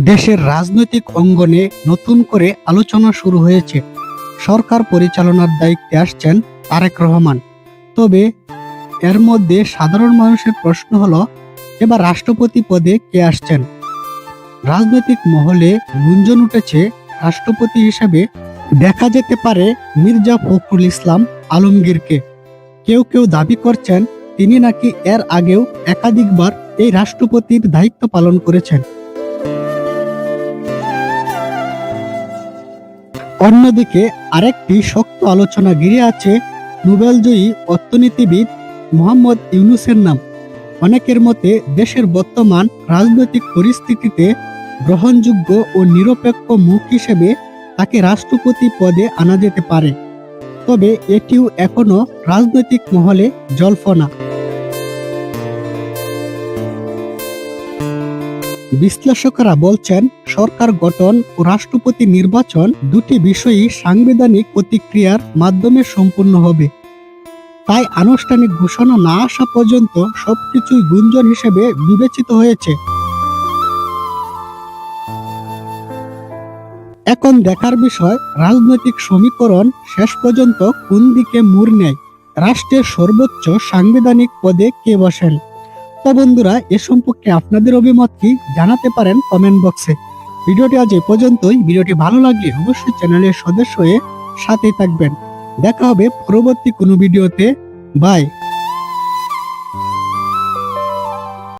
দেশের রাজনৈতিক অঙ্গনে নতুন করে আলোচনা শুরু হয়েছে। সরকার পরিচালনার দায়িত্বে আসছেন তারেক রহমান। তবে এর মধ্যে সাধারণ মানুষের প্রশ্ন হলো, এবার রাষ্ট্রপতি পদে কে আসছেন? রাজনৈতিক মহলে গুঞ্জন উঠেছে, রাষ্ট্রপতি হিসেবে দেখা যেতে পারে মির্জা ফখরুল ইসলাম আলমগীরকে। কেউ কেউ দাবি করছেন, তিনি নাকি এর আগেও একাধিকবার এই রাষ্ট্রপতির দায়িত্ব পালন করেছেন। অন্যদিকে আরেকটি শক্ত আলোচনা ঘিরে আছে নোবেলজয়ী অর্থনীতিবিদ মোহাম্মদ ইউনুসের নাম। অনেকের মতে দেশের বর্তমান রাজনৈতিক পরিস্থিতিতে গ্রহণযোগ্য ও নিরপেক্ষ মুখ হিসেবে তাকে রাষ্ট্রপতি পদে আনা যেতে পারে। তবে এটিও এখনও রাজনৈতিক মহলে জল্পনা। বিশ্লেষকরা বলছেন, সরকার গঠন ও রাষ্ট্রপতি নির্বাচন দুটি বিষয়ই সাংবিধানিক প্রতিক্রিয়ার মাধ্যমে সম্পূর্ণ হবে। তাই আনুষ্ঠানিক ঘোষণা না আসা পর্যন্ত সবকিছুই গুঞ্জন হিসেবে বিবেচিত হয়েছে। এখন দেখার বিষয়, রাজনৈতিক সমীকরণ শেষ পর্যন্ত কোন দিকে মোড় নেয়? রাষ্ট্রের সর্বোচ্চ সাংবিধানিক পদে কে বসেন? তো বন্ধুরা, এ সম্পর্কে আপনাদের অভিমত কি জানাতে পারেন কমেন্ট বক্সে ভিডিওটি আজ এ পর্যন্তই। ভিডিওটি ভালো লাগলে অবশ্যই চ্যানেলের সদস্য হয়ে সাথে থাকবেন। দেখা হবে পরবর্তী কোনো ভিডিওতে বাই